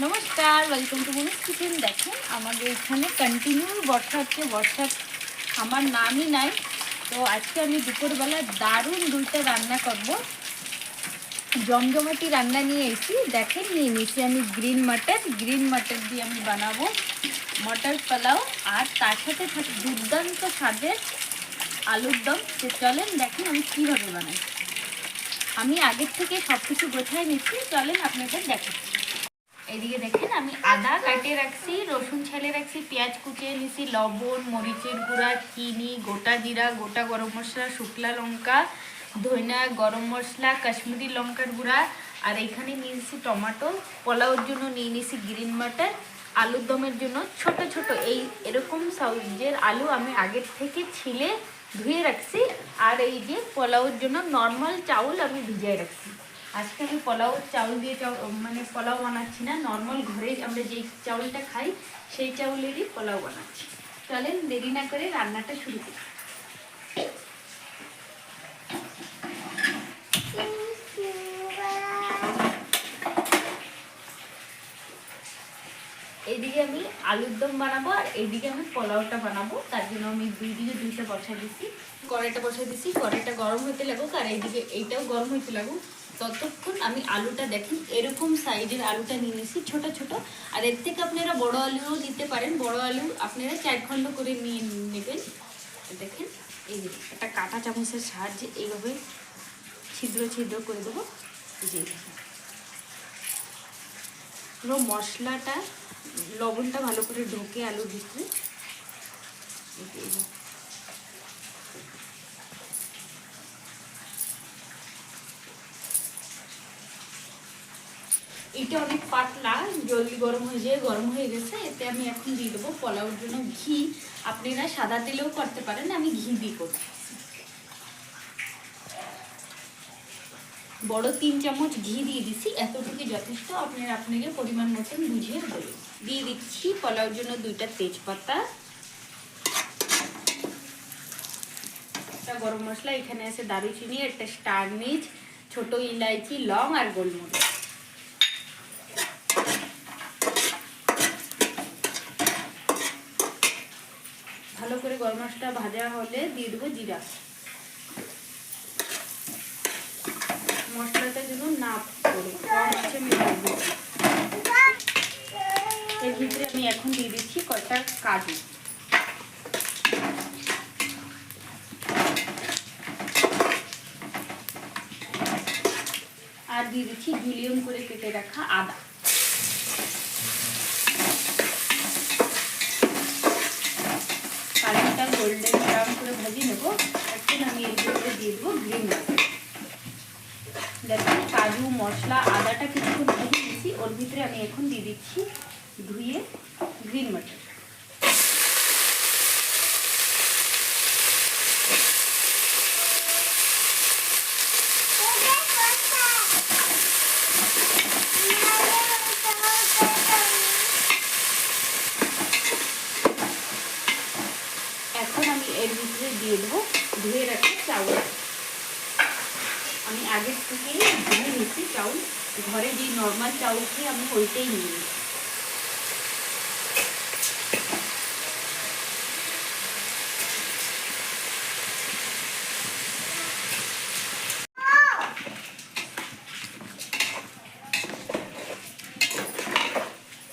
নমস্কার welcome to মনুষ kitchen দেখেন, আমাদের এখানে কন্টিনিউ বর্ষা হচ্ছে, বর্ষা আমার নামই নাই। তো আজকে আমি দুপুরবেলা দারুণ দুইটা রান্না করব। জমজমাটি রান্না নিয়ে এসেছি। দেখেন নিয়ে নিয়েছি আমি গ্রিন মাটার গ্রিন মাটার দিয়ে আমি বানাবো মটর পোলাও। আর তার সাথে থাকে দুর্দান্ত স্বাদের আলুর দম। তো চলেন দেখেন আমি কীভাবে বানাই। আমি আগের থেকে সব কিছু গোছায় নিচ্ছি। চলেন আপনাদের দেখাচ্ছি। এদিকে দেখেন, আমি আদা কাটিয়ে রাখছি, রসুন ছেলে রাখছি, পেঁয়াজ কুচিয়ে নিছি, লবণ, মরিচের গুঁড়া, চিনি, গোটা জিরা, গোটা গরম মশলা, শুকলা লঙ্কা, ধইনা, গরম মশলা, কাশ্মীরি লঙ্কার গুঁড়া, আর এখানে নিয়েছি টমেটো। পোলাওর জন্য নিয়ে নিয়েছি গ্রিন মাটার। আলুর দমের জন্য ছোট ছোট, এই এরকম সাইজের আলু আমি আগের থেকে ছিলে ধুয়ে রাখছি। আর এই যে পোলাওর জন্য নর্মাল চাউল আমি ভিজিয়ে রাখছি। আজকে আমি পোলাও চাউল দিয়ে চাউ মানে পোলাও বানাচ্ছি না নর্মাল ঘরে আমরা যেই চাউলটা খাই, সেই চাউলেরই পোলাও বানাচ্ছি। চলেন দেরি না করে রান্নাটা শুরু করি। এইদিকে আমি আলুর দম বানাবো আর এদিকে আমি পোলাওটা বানাবো, তার জন্য আমি দুই দিকে দুইটা বসা দিচ্ছি কড়াইটা বসা দিচ্ছি কড়াইটা গরম হতে লাগুক আর এইদিকে এইটাও গরম হতে লাগুক। ততক্ষণ আমি আলুটা দেখেন, এরকম সাইজের আলুটা নিয়ে নিয়েছি, ছোট ছোট। আর এর থেকে আপনারা বড় আলুও দিতে পারেন, বড় আলু আপনারা চার খণ্ড করে নিয়ে নেবেন। দেখেন, এই যে একটা কাঁটা চামচের সাহায্যে এইভাবে ছিদ্র ছিদ্র করে দেবো। যে। পুরো মশলাটা, লবণটা ভালো করে ঢোকে আলুর ভিতরে এই যে, এই যে। এটা অনেক পাতলা, জলদি গরম হয়ে যায় গরম হয়ে গেছে, এতে আমি এখন দিয়ে দেবো পোলাওর জন্য ঘি। আপনারা সাদা তেলেও করতে পারেন, আমি ঘি দিয়ে করছি। বড় তিন চামচ ঘি দিয়ে দিছি, এতটুকু যথেষ্ট, আপনার আপনাকে পরিমাণ মতন বুঝিয়ে দেবেন দিয়ে দিচ্ছি পোলাওর জন্য দুইটা তেজপাতা। একটা গরম মশলা, এখানে আছে দারুচিনি, একটা স্টার মিচ ছোট ইলাইচি, লং আর গোলমরিচ। ভালো করে ভাজা হলে দিয়ে দেবো জিরা। মশলাটা যেন না আমি এর ভিতরে আমি এখন দিয়ে দিচ্ছি কয়টা কাজু। আর দিয়ে দিচ্ছি জুলিয়ন করে কেটে রাখা আদা। গোল্ডেন ব্রাউন করে ভাজিয়ে নেব। এখন আমি এর ভিতরে দিয়ে দেবো গ্রিন মাটন দেখুন কাজু, মশলা, আদাটা কিছুক্ষণ ভেজে দিয়েছি ওর ভিতরে আমি এখন দিয়ে দিচ্ছি ধুয়ে গ্রিন মাটন এখন আমি এর ভিতরে দিয়ে দেবো ধুয়ে রাখি চাউল আমি আগের থেকে ধুয়ে নিচ্ছি চাউল ঘরে যে নর্মাল চাউল খেয়ে আমি ওইটাই নিই।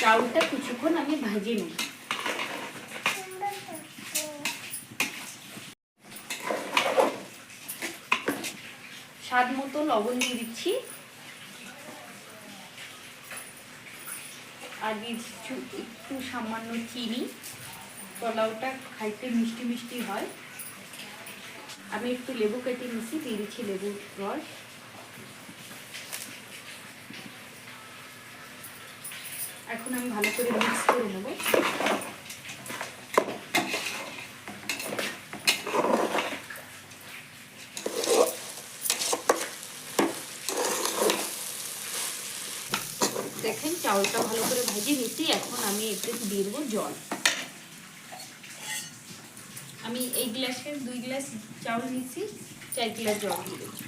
চাউলটা কিছুক্ষণ আমি ভাজে নিই। স্বাদ মতো লবণ দিয়ে দিচ্ছি। আর দিচ্ছি একটু সামান্য চিনি। পোলাওটা খাইতে মিষ্টি মিষ্টি হয়। আমি একটু লেবু কেটে নিচ্ছি দিয়ে দিচ্ছি লেবুর রস। এখন আমি ভালো করে মিক্স করে নেব। দেখেন চাউলটা ভালো করে ভেজে নিচ্ছি এখন আমি এতে দিয়ে দেবো জল। আমি এই গ্লাসের দুই গ্লাস চাউল নিচ্ছি চার গ্লাস জল দিয়ে দেবো।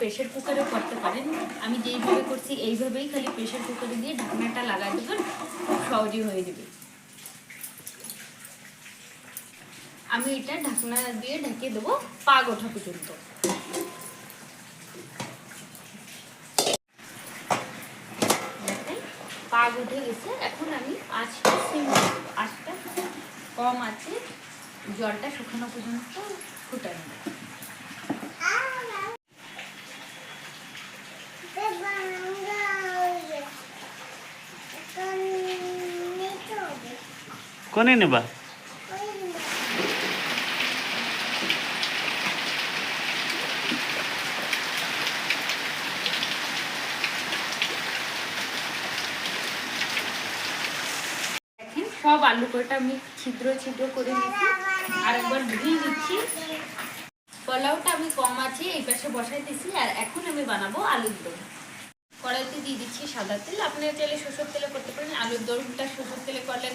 প্রেশার কুকারেও করতে পারেন। আমি যেইভাবে করছি, এইভাবেই খালি প্রেশার কুকারে দিয়ে ঢাকনাটা লাগাই দেবেন, খুব সহজেই হয়ে যাবে। আমি এটা ঢাকনা দিয়ে ঢেকে দেবো পাগ ওঠা পর্যন্ত। পাগ উঠে গেছে। এখন আমি আঁচটা সিম, আঁচটা কম আছে, জলটা শুকানো পর্যন্ত ফুটানো কোনে নেবা? সব আলু কটা আমি ছিদ্র ছিদ্র করে নিচ্ছি আর একবার ধুয়ে নিচ্ছি। পোলাওটা আমি কম আছে, এই পাশে বসাই দিচ্ছি আর এখন আমি বানাবো আলুর দম। কড়াইতে দিয়ে দিচ্ছি সাদা তেল। আপনারা চাইলে সরষের তেলে করতে পারেন। আলুর দমটা সরষের তেলে করলে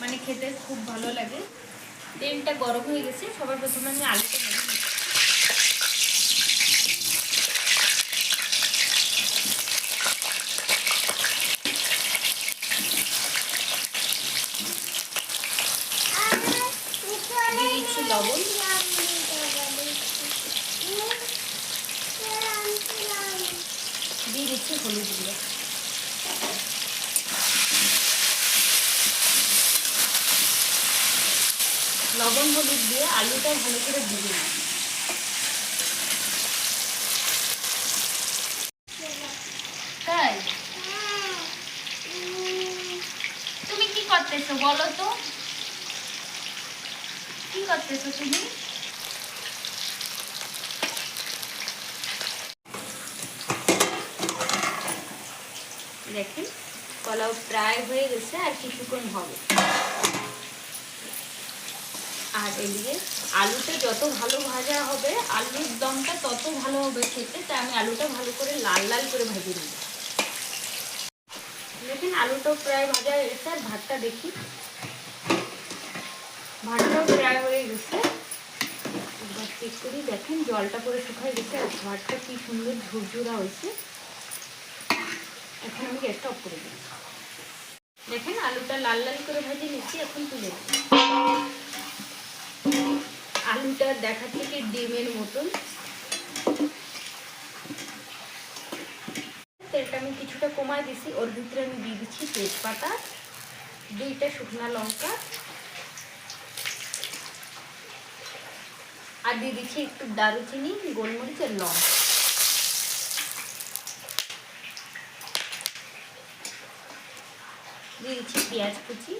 মানে খেতে খুব ভালো লাগে। তেলটা গরম হয়ে গেছে, সবার প্রথমে আমি আলুটা ভেজে লবণ। দিয়ে দিচ্ছি হলুদ গুঁড়ো। লবণ হলুদ দিয়ে আলুটা ভালো করে ভেজে তাই? তুমি কি করতেছো বলো তো? কি করতেছো তুমি? দেখেন, কলাও প্রায় হয়ে গেছে আর কিছুক্ষণ হবে। আর এদিকে আলুটা যত ভালো ভাজা হবে, আলুর দমটা তত ভালো হবে খেতে, তাই আমি আলুটা ভালো করে লাল লাল করে ভেজে নিই দেখেন, আলুটাও প্রায় ভাজা হয়ে গেছে, আর ভাতটা দেখি। ভাতটাও প্রায় হয়ে গেছে। এবার চেক করি, দেখেন জলটা করে শুকায় গেছে, আর ভাতটা কি সুন্দর ঝুরঝুরা হয়েছে। এখন আমি গ্যাসটা অফ করে দিই। দেখেন, আলুটা লাল লাল করে ভেজে নিচ্ছি, এখন তুলে দিই আলুটা দেখা থেকে ডিমের মতন। তেলটা আমি কিছুটা কমায় দিছি, ওর ভিতরে আমি দিয়ে দিচ্ছি তেজপাতা, দুইটা শুকনো লঙ্কা, আর দিয়ে দিচ্ছি একটু দারুচিনি, গোলমরিচ আর লং। দিয়ে দিচ্ছি পেঁয়াজ কুচি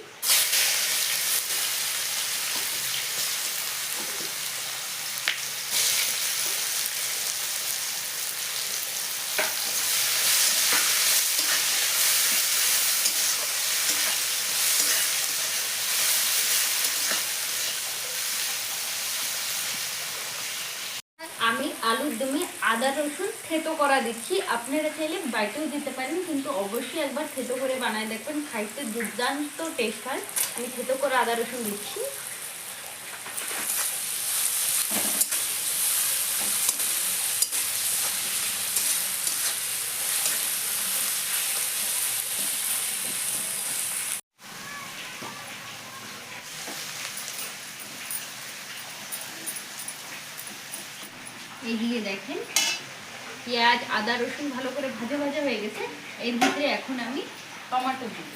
আমি আলুর দমে আদা রসুন থেতো করা দিচ্ছি আপনারা চাইলে বাইটেও দিতে পারেন, কিন্তু অবশ্যই একবার থেতো করে বানায় দেখবেন। খাইতে দুর্দান্ত টেস্ট হয়। আমি থেতো করে আদা রসুন দিচ্ছি এইদিকে দেখেন পেঁয়াজ, আদা, রসুন ভালো করে ভাজা ভাজা হয়ে গেছে। এর ভিতরে এখন আমি টমেটো দিব।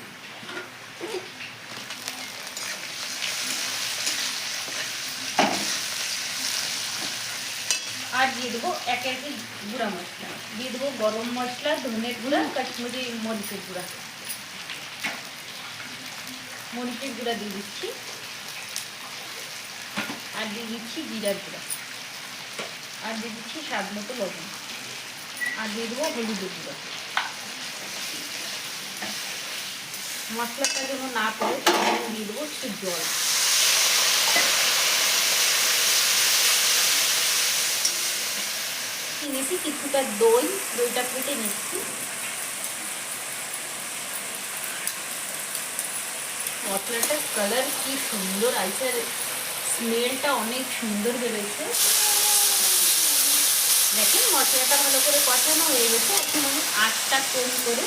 আর দিয়ে দেবো এক এক গুঁড়া মশলা। দিয়ে দেবো গরম মশলা ধনের গুঁড়া, কাশ্মীরি মরিচের গুঁড়া। মরিচের গুঁড়া দিয়ে দিচ্ছি। আর দিয়ে দিচ্ছি জিরার গুঁড়া। আর দিয়ে দিচ্ছি স্বাদ মতো লবণ। আর দিয়ে দেবো হলুদের গুঁড়ো মশলাটা যেন না পড়ে তখন দিয়ে দেবো একটু জল। নিয়েছি? কিছুটা দই, দইটা ফেটে নিচ্ছি। মশলাটার কালার কি সুন্দর আছে আর স্মেলটা অনেক সুন্দর বেরোচ্ছে। দেখেন মশলাটা ভালো করে কষানো হয়ে গেছে, এখন আমি আটটা কম করে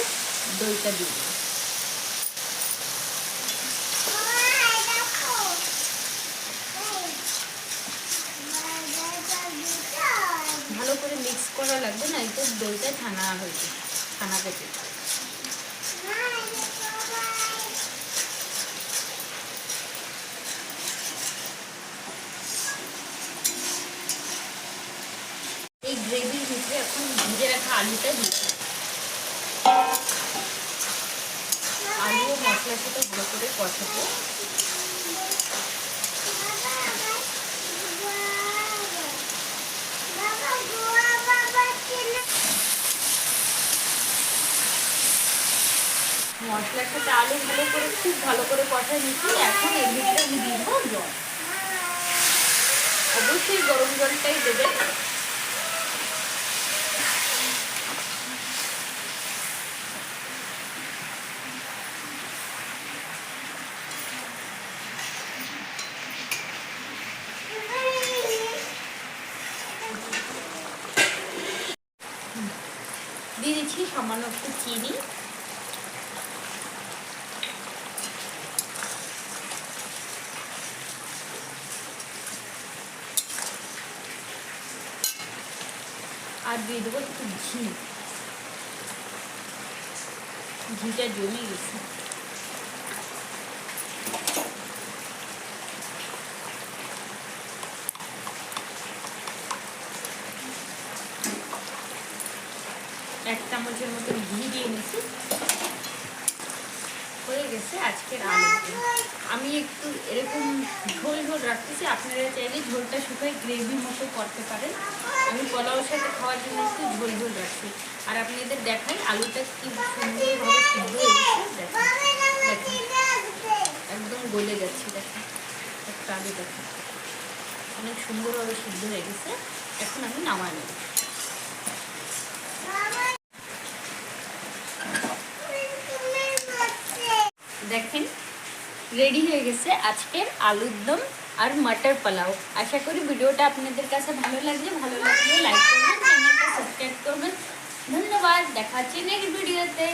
দইটা দেবো। ভালো করে মিক্স করা লাগবে না, এই তো দইটা ছানা হয়েছে ছানা পেটে এই গ্রেভির ভিতরে এখন ভেজে রাখা আলুটা দিচ্ছি আলু ও সাথে ভালো করে কষাবো মশলার সাথে আলু ভালো করে খুব ভালো করে কষায় নিচ্ছি, এখন এর ভিতরে আমি দেবো জল। অবশ্যই গরম জলটাই দেবেন দিয়ে দিচ্ছি সামান্য একটু চিনি আর দিয়ে দেবো একটু ঘি ঘিটা জমে গেছে এক মতো ঘি দিয়ে নিছি হয়ে গেছে আজকের আলু আমি একটু এরকম ঝোল ঝোল রাখতেছি, আপনারা চাইলে ঝোলটা শুকাই গ্রেভির মতো করতে পারেন। আমি পোলাওর সাথে খাওয়ার জন্য একটু ঝোল ঝোল রাখছি। আর আপনাদের দেখাই, আলুটা কি সুন্দরভাবে সিদ্ধ হয়ে দেখেন দেখেন। একদম গলে যাচ্ছে দেখেন। একটা আলু দেখেন। অনেক সুন্দরভাবে সিদ্ধ হয়ে গেছে। এখন আমি নামাই নেব। দেখেন রেডি হয়ে গেছে আজকের আলুর দম আর মটর পোলাও। আশা করি ভিডিওটা আপনাদের কাছে ভালো লাগছে ভালো লাগলে লাইক করবেন চ্যানেলটা সাবস্ক্রাইব করবেন। ধন্যবাদ, দেখা হচ্ছে নেক্সট ভিডিওতে